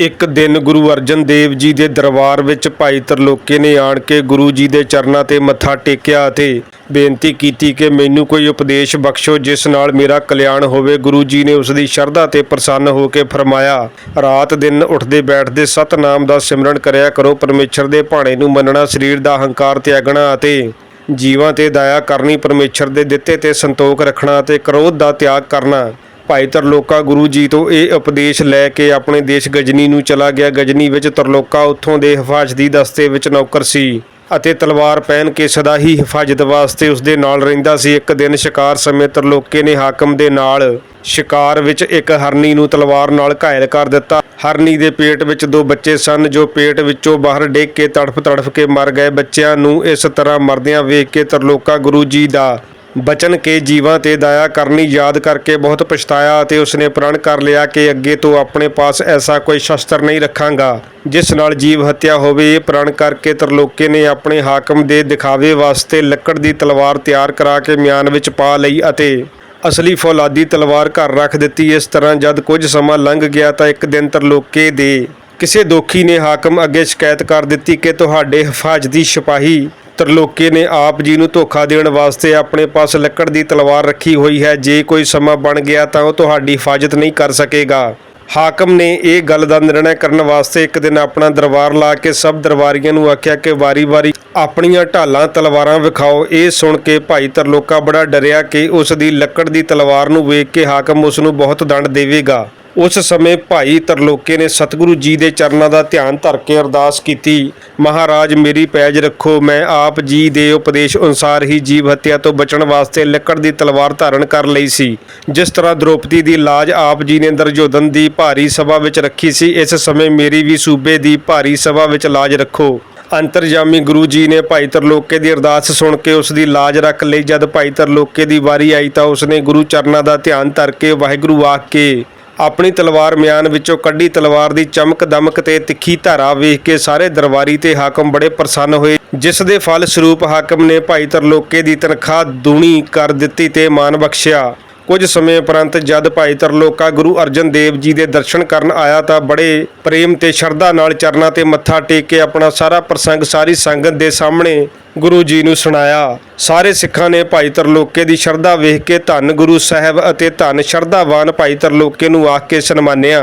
ਇੱਕ ਦਿਨ ਗੁਰੂ ਅਰਜਨ ਦੇਵ ਜੀ ਦੇ ਦਰਬਾਰ ਵਿੱਚ ਭਾਈ ਤਰਲੋਕੇ ਨੇ ਆਣ ਕੇ ਗੁਰੂ ਜੀ ਦੇ ਚਰਨਾਂ ਤੇ ਮੱਥਾ ਟੇਕਿਆ ਅਤੇ ਬੇਨਤੀ ਕੀਤੀ ਕਿ ਮੈਨੂੰ ਕੋਈ ਉਪਦੇਸ਼ ਬਖਸ਼ੋ, ਜਿਸ ਨਾਲ ਮੇਰਾ ਕਲਿਆਣ ਹੋਵੇ। ਗੁਰੂ ਜੀ ਨੇ ਉਸ ਦੀ ਸ਼ਰਧਾ ਤੇ ਪ੍ਰਸੰਨ ਹੋ ਕੇ ਫਰਮਾਇਆ, ਰਾਤ ਦਿਨ ਉੱਠਦੇ ਬੈਠਦੇ ਸਤਨਾਮ ਦਾ ਸਿਮਰਨ ਕਰਿਆ ਕਰੋ। ਪਰਮੇਸ਼ਰ ਦੇ ਭਾਣੇ ਨੂੰ ਮੰਨਣਾ, ਸਰੀਰ ਦਾ ਹੰਕਾਰ ਤਿਆਗਣਾ ਅਤੇ ਜੀਵਾਂ ਤੇ ਦਇਆ ਕਰਨੀ, ਪਰਮੇਸ਼ਰ ਦੇ ਦਿੱਤੇ ਤੇ ਸੰਤੋਖ ਰੱਖਣਾ ਅਤੇ ਕ੍ਰੋਧ ਦਾ ਤਿਆਗ ਕਰਨਾ। ਭਾਈ ਤਰਲੋਕਾ ਗੁਰੂ ਜੀ ਤੋਂ ਇਹ ਉਪਦੇਸ਼ ਲੈ ਕੇ ਆਪਣੇ ਦੇਸ਼ ਗਜਨੀ ਨੂੰ ਚਲਾ ਗਿਆ। ਗਜਨੀ ਵਿੱਚ ਤਰਲੋਕਾ ਉੱਥੋਂ ਦੇ ਹਿਫਾਜ਼ਤੀ ਦਸਤੇ ਵਿੱਚ ਨੌਕਰ ਸੀ ਅਤੇ ਤਲਵਾਰ ਪਹਿਨ ਕੇ ਸਦਾ ਹੀ ਹਿਫਾਜ਼ਤ ਵਾਸਤੇ ਉਸ ਦੇ ਨਾਲ ਰਹਿੰਦਾ ਸੀ। ਇੱਕ ਦਿਨ ਸ਼ਿਕਾਰ ਸਮੇਂ ਤਰਲੋਕੇ ਨੇ ਹਾਕਮ ਦੇ ਨਾਲ ਸ਼ਿਕਾਰ ਵਿੱਚ ਇੱਕ ਹਰਨੀ ਨੂੰ ਤਲਵਾਰ ਨਾਲ ਘਾਇਲ ਕਰ ਦਿੱਤਾ। ਹਰਨੀ ਦੇ ਪੇਟ ਵਿੱਚ ਦੋ ਬੱਚੇ ਸਨ, ਜੋ ਪੇਟ ਵਿੱਚੋਂ ਬਾਹਰ ਡਿੱਗ ਕੇ ਤੜਫ ਤੜਫ ਕੇ ਮਰ ਗਏ। ਬੱਚਿਆਂ ਨੂੰ ਇਸ ਤਰ੍ਹਾਂ ਮਰਦਿਆਂ ਵੇਖ ਕੇ ਤਰਲੋਕਾ ਗੁਰੂ ਜੀ ਦਾ ਬਚਨ ਕੇ ਜੀਵਾਂ ਤੇ ਦਇਆ ਕਰਨੀ ਯਾਦ ਕਰਕੇ ਬਹੁਤ ਪਛਤਾਇਆ ਅਤੇ ਉਸਨੇ ਪ੍ਰਣ ਕਰ ਲਿਆ ਕਿ ਅੱਗੇ ਤੋਂ ਆਪਣੇ ਪਾਸ ਐਸਾ ਕੋਈ ਸ਼ਸਤਰ ਨਹੀਂ ਰੱਖਾਂਗਾ। ਜਿਸ ਨਾਲ ਜੀਵ ਹੱਤਿਆ ਹੋਵੇ, ਇਹ ਪ੍ਰਣ ਕਰਕੇ ਤਰਲੋਕੇ ਨੇ ਆਪਣੇ ਹਾਕਮ ਦੇ ਦਿਖਾਵੇ ਵਾਸਤੇ ਲੱਕੜ ਦੀ ਤਲਵਾਰ ਤਿਆਰ ਕਰਾ ਕੇ ਮਿਆਨ ਵਿੱਚ ਪਾ ਲਈ ਅਤੇ ਅਸਲੀ ਫੌਲਾਦੀ ਤਲਵਾਰ ਘਰ ਰੱਖ ਦਿੱਤੀ। ਇਸ ਤਰ੍ਹਾਂ ਜਦ ਕੁਝ ਸਮਾਂ ਲੰਘ ਗਿਆ ਤਾਂ ਇੱਕ ਦਿਨ ਤਰਲੋਕੇ ਦੇ ਕਿਸੇ ਦੋਖੀ ਨੇ ਹਾਕਮ ਅੱਗੇ ਸ਼ਿਕਾਇਤ ਕਰ ਦਿੱਤੀ ਕਿ ਤੁਹਾਡੇ ਹਿਫਾਜ਼ਤੀ ਸਿਪਾਹੀ ਤਰਲੋਕੇ ਨੇ ਆਪ ਜੀ ਨੂੰ ਧੋਖਾ ਦੇਣ ਵਾਸਤੇ ਆਪਣੇ ਪਾਸ ਲੱਕੜ ਦੀ ਤਲਵਾਰ ਰੱਖੀ ਹੋਈ ਹੈ। ਜੇ ਕੋਈ ਸਮਾਂ ਬਣ ਗਿਆ ਤਾਂ ਉਹ ਤੁਹਾਡੀ ਹਿਫਾਜ਼ਤ ਨਹੀਂ ਕਰ ਸਕੇਗਾ। ਹਾਕਮ ਨੇ ਇਹ ਗੱਲ ਦਾ ਨਿਰਣੈ ਕਰਨ ਵਾਸਤੇ ਇੱਕ ਦਿਨ ਆਪਣਾ ਦਰਬਾਰ ਲਾ ਕੇ ਸਭ ਦਰਬਾਰੀਆਂ ਨੂੰ ਆਖਿਆ ਕਿ ਵਾਰੀ-ਵਾਰੀ ਆਪਣੀਆਂ ਢਾਲਾਂ, ਤਲਵਾਰਾਂ ਵਿਖਾਓ। ਇਹ ਸੁਣ ਕੇ ਭਾਈ ਤਰਲੋਕਾ ਬੜਾ ਡਰਿਆ ਕਿ ਉਸ ਦੀ ਲੱਕੜ ਦੀ ਤਲਵਾਰ ਨੂੰ ਵੇਖ ਕੇ ਹਾਕਮ ਉਸ ਨੂੰ ਬਹੁਤ ਦੰਡ ਦੇਵੇਗਾ। ਉਸ ਸਮੇਂ ਭਾਈ ਤਰਲੋਕੇ ਨੇ ਸਤਿਗੁਰੂ ਜੀ ਦੇ ਚਰਨਾਂ ਦਾ ਧਿਆਨ ਧਰ ਕੇ ਅਰਦਾਸ ਕੀਤੀ, ਮਹਾਰਾਜ, ਮੇਰੀ ਪੈਜ ਰੱਖੋ, ਮੈਂ ਆਪ ਜੀ ਦੇ ਉਪਦੇਸ਼ ਅਨੁਸਾਰ ਹੀ ਜੀਵ ਹੱਤਿਆ ਤੋਂ ਬਚਣ ਵਾਸਤੇ ਲੱਕੜ ਦੀ ਤਲਵਾਰ ਧਾਰਨ ਕਰ ਲਈ ਸੀ। ਜਿਸ ਤਰ੍ਹਾਂ ਦ੍ਰੋਪਦੀ ਦੀ ਲਾਜ ਆਪ ਜੀ ਨੇ ਦਰਜੋਦਨ ਦੀ ਭਾਰੀ ਸਭਾ ਵਿੱਚ ਰੱਖੀ ਸੀ, ਇਸ ਸਮੇਂ ਮੇਰੀ ਵੀ ਸੂਬੇ ਦੀ ਭਾਰੀ ਸਭਾ ਵਿੱਚ ਲਾਜ ਰੱਖੋ। ਅੰਤਰਜਾਮੀ ਗੁਰੂ ਜੀ ਨੇ ਭਾਈ ਤਰਲੋਕੇ ਦੀ ਅਰਦਾਸ ਸੁਣ ਕੇ ਉਸ ਦੀ ਲਾਜ ਰੱਖ ਲਈ। ਜਦ ਭਾਈ ਤਰਲੋਕੇ ਦੀ ਵਾਰੀ ਆਈ ਤਾਂ ਉਸਨੇ ਗੁਰੂ ਚਰਨਾਂ ਦਾ ਧਿਆਨ ਧਰ ਕੇ ਵਾਹਿਗੁਰੂ ਆਖ ਕੇ ਆਪਣੀ ਤਲਵਾਰ ਮਿਆਨ ਵਿੱਚੋਂ ਕੱਢੀ ਤਲਵਾਰ ਦੀ ਚਮਕ ਦਮਕ ਤੇ ਤਿੱਖੀ ਧਾਰਾ ਵੇਖ ਕੇ ਸਾਰੇ ਦਰਬਾਰੀ ਤੇ ਹਾਕਮ ਬੜੇ ਪ੍ਰਸੰਨ ਹੋਏ, ਜਿਸ ਦੇ ਫਲ ਸਰੂਪ ਹਾਕਮ ਨੇ ਭਾਈ ਤਰਲੋਕੇ ਦੀ ਤਨਖਾਹ ਦੂਣੀ ਕਰ ਦਿੱਤੀ ਤੇ ਮਾਨ ਬਖਸ਼ਿਆ। ਕੁਝ ਸਮੇਂ ਉਪਰੰਤ ਜਦ ਭਾਈ ਤਰਲੋਕਾ ਗੁਰੂ ਅਰਜਨ ਦੇਵ ਜੀ ਦੇ ਦਰਸ਼ਨ ਕਰਨ ਆਇਆ ਤਾਂ ਬੜੇ ਪ੍ਰੇਮ ਤੇ ਸ਼ਰਧਾ ਨਾਲ ਚਰਨਾਂ ਤੇ ਮੱਥਾ ਟੇਕ ਕੇ ਆਪਣਾ ਸਾਰਾ ਪ੍ਰਸੰਗ, ਸਾਰੀ ਸੰਗਤ ਦੇ ਸਾਹਮਣੇ ਗੁਰੂ ਜੀ ਨੂੰ ਸੁਣਾਇਆ। ਸਾਰੇ ਸਿੱਖਾਂ ਨੇ ਭਾਈ ਤਰਲੋਕੇ ਦੀ ਸ਼ਰਧਾ ਵੇਖ ਕੇ ਧੰਨ ਗੁਰੂ ਸਾਹਿਬ ਅਤੇ ਧੰਨ ਸ਼ਰਧਾਵਾਨ ਭਾਈ ਤਰਲੋਕੇ ਨੂੰ ਆਖ ਕੇ ਸਨਮਾਨਿਆ।